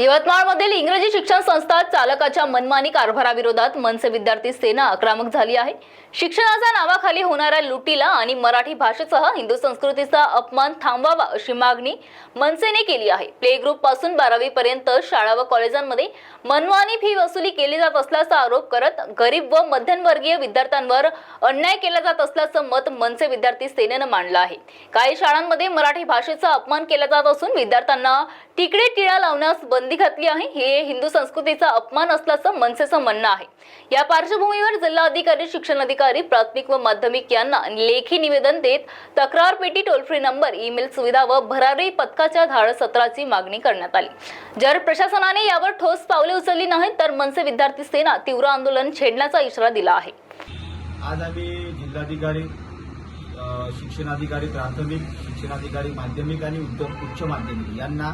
यवतमाळमधील इंग्रजी शिक्षण संस्था चालकाच्या मनमानी कारभाराविरोधात मनसे विद्यार्थी सेना आक्रमक झाली आहे. शिक्षणाच्या नावाखाली होणाऱ्या लुटीला आणि मराठी भाषेसह हिंदू संस्कृतीचा अपमान थांबवावा अशी मागणी मनसेने केली आहे. प्ले ग्रुपपासून बारावी पर्यंत शाळा व कॉलेजांमध्ये मनमानी फी वसुली केली जात असल्याचा आरोप करत गरीब व मध्यमवर्गीय विद्यार्थ्यांवर अन्याय केला जात असल्याचं मत मनसे विद्यार्थी सेनेनं मांडलं आहे. काही शाळांमध्ये मराठी भाषेचा अपमान केला जात असून विद्यार्थ्यांना तिकडे टिळा लावण्यास बंदी घातली आहे हे हिंदू संस्कृतीचा अपमान असल्याचं मनसेचं म्हणणं आहे. या पार्श्वभूमीवर जिल्हाधिकारी शिक्षण अधिकारी प्राथमिक व माध्यमिक यांना लेखी निवेदन देत तक्रार पेटी टोल फ्री नंबर ईमेल सुविधा व भरारी पथकाच्या धाड सत्राची मागणी करण्यात आली. जर प्रशासनाने यावर ठोस पावले उचलली नाहीत तर मनसे विद्यार्थी सेना तीव्र आंदोलन छेडण्याचा इशारा दिला आहे. आज आम्ही जिल्हाधिकारी शिक्षणाधिकारी प्राथमिक शिक्षणाधिकारी माध्यमिक आणि उच्च माध्यमिक यांना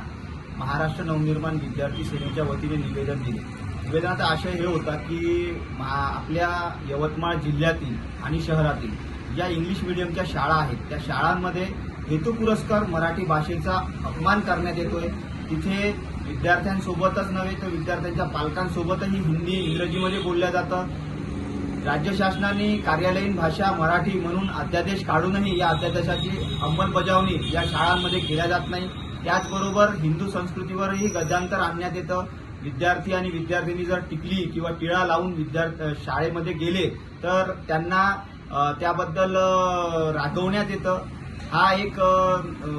महाराष्ट्र नवनिर्माण विद्यार्थी सेनेच्या वतीने निवेदन दिले. निवेदनाचा आशय हे होता की महा- आपल्या यवतमाळ जिल्ह्यातील आणि शहरातील ज्या इंग्लिश मिडियमच्या शाळा आहेत त्या शाळांमध्ये हेतू पुरस्कार मराठी भाषेचा अपमान करण्यात येतोय. तिथे विद्यार्थ्यांसोबतच नव्हे तर विद्यार्थ्यांच्या पालकांसोबतही हिंदी इंग्रजीमध्ये बोलल्या जातं. राज्य शासनाने कार्यालयीन भाषा मराठी म्हणून अध्यादेश काढूनही या अध्यादेशाची अंमलबजावणी या शाळांमध्ये केल्या जात नाही. त्याचबरोबर हिंदू संस्कृतीवरही गजांतर आणण्यात येतं. विद्यार्थी आणि विद्यार्थिनी जर टिकली किंवा टिळा लावून विद्यार्थी शाळेमध्ये गेले तर त्यांना त्याबद्दल रागवण्यात येतं. हा एक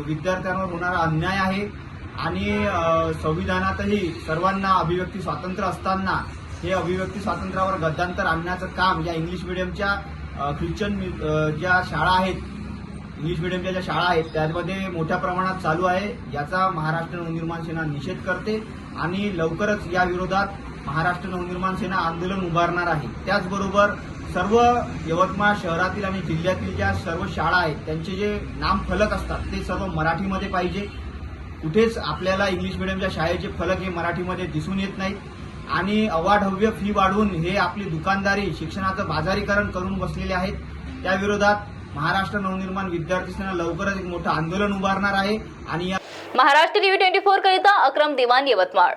विद्यार्थ्यांवर होणारा अन्याय आहे. आणि संविधानातही सर्वांना अभिव्यक्ती स्वातंत्र्य असताना हे अभिव्यक्ती स्वातंत्र्यावर गद्दांतर आणण्याचं काम या इंग्लिश मिडियमच्या ख्रिश्चन ज्या शाळा आहेत इंग्लिश मिडियमच्या ज्या शाळा आहेत त्यामध्ये मोठ्या प्रमाणात चालू आहे. याचा महाराष्ट्र नवनिर्माण सेना निषेध करते आणि लवकरच या विरोधात महाराष्ट्र नवनिर्माण सेना आंदोलन उभारणार आहे. त्याचबरोबर सर्व यवतमाळ शहरातील आणि जिल्ह्यातील ज्या सर्व शाळा आहेत त्यांचे जे नाम फलक असतात ते सर्व मराठीमध्ये पाहिजे. कुठेच आपल्याला इंग्लिश मिडियमच्या शाळेचे फलक हे मराठीमध्ये दिसून येत नाहीत. आणि अवाढव्य फी वाढवून हे आपली दुकानदारी शिक्षणाचं बाजारीकरण करून बसलेले आहेत. त्याविरोधात महाराष्ट्र नवनिर्माण विद्यार्थी सेना लवकरच एक मोठं आंदोलन उभारणार आहे आणि या महाराष्ट्र टीव्ही ट्वेंटी फोर करिता अक्रम दिवान यवतमाळ.